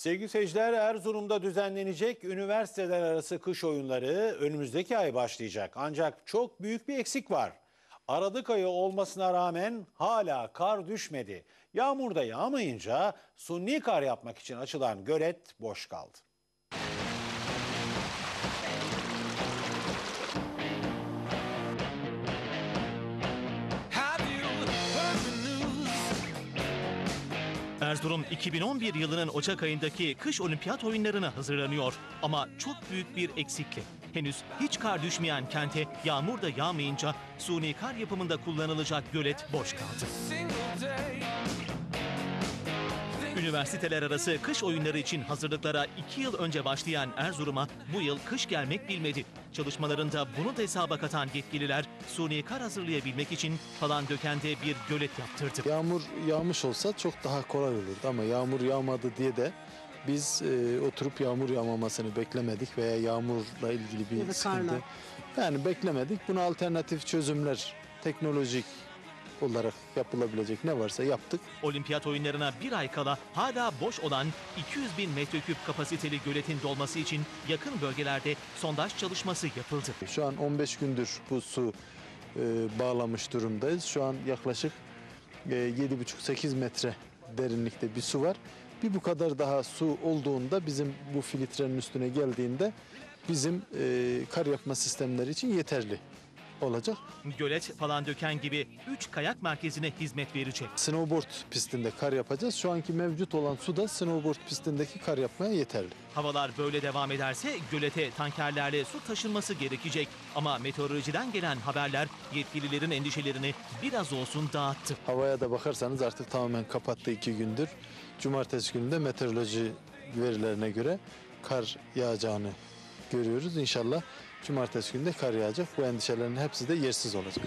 Sevgili seyirciler Erzurum'da düzenlenecek üniversiteler arası kış oyunları önümüzdeki ay başlayacak. Ancak çok büyük bir eksik var. Aralık ayı olmasına rağmen hala kar düşmedi. Yağmur da yağmayınca sunni kar yapmak için açılan gölet boş kaldı. Erzurum 2011 yılının Ocak ayındaki kış olimpiyat oyunlarına hazırlanıyor. Ama çok büyük bir eksikle. Henüz hiç kar düşmeyen kente yağmur da yağmayınca suni kar yapımında kullanılacak gölet boş kaldı. Üniversiteler arası kış oyunları için hazırlıklara iki yıl önce başlayan Erzurum'a bu yıl kış gelmek bilmedi. Çalışmalarında bunu da hesaba katan yetkililer suni kar hazırlayabilmek için falan dökende bir gölet yaptırdı. Yağmur yağmış olsa çok daha kolay olurdu ama yağmur yağmadı diye de biz e, oturup yağmur yağmamasını beklemedik veya yağmurla ilgili bir Ya sıkıntı. karla. Yani beklemedik. Buna alternatif çözümler teknolojik olarak yapılabilecek ne varsa yaptık. Olimpiyat oyunlarına bir ay kala hala boş olan 200 bin metreküp kapasiteli göletin dolması için yakın bölgelerde sondaj çalışması yapıldı. Şu an 15 gündür bu su e, bağlamış durumdayız. Şu an yaklaşık e, 7,5-8 metre derinlikte bir su var. Bir bu kadar daha su olduğunda bizim bu filtrenin üstüne geldiğinde bizim e, kar yapma sistemleri için yeterli olacak. Gölet falan döken gibi 3 kayak merkezine hizmet verecek. Snowboard pistinde kar yapacağız. Şu anki mevcut olan su da snowboard pistindeki kar yapmaya yeterli. Havalar böyle devam ederse gölete tankerlerle su taşınması gerekecek. Ama meteorolojiden gelen haberler yetkililerin endişelerini biraz olsun dağıttı. Havaya da bakarsanız artık tamamen kapattı iki gündür. Cumartesi günü de meteoroloji verilerine göre kar yağacağını görüyoruz. İnşallah cumartesi günü de kar yağacak. Bu endişelerin hepsi de yersiz olacak.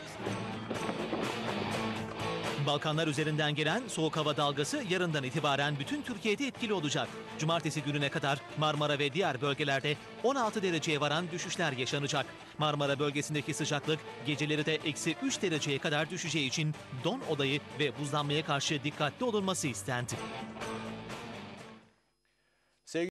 Balkanlar üzerinden gelen soğuk hava dalgası yarından itibaren bütün Türkiye'de etkili olacak. Cumartesi gününe kadar Marmara ve diğer bölgelerde 16 dereceye varan düşüşler yaşanacak. Marmara bölgesindeki sıcaklık geceleri de eksi 3 dereceye kadar düşeceği için don olayı ve buzlanmaya karşı dikkatli olunması istendi.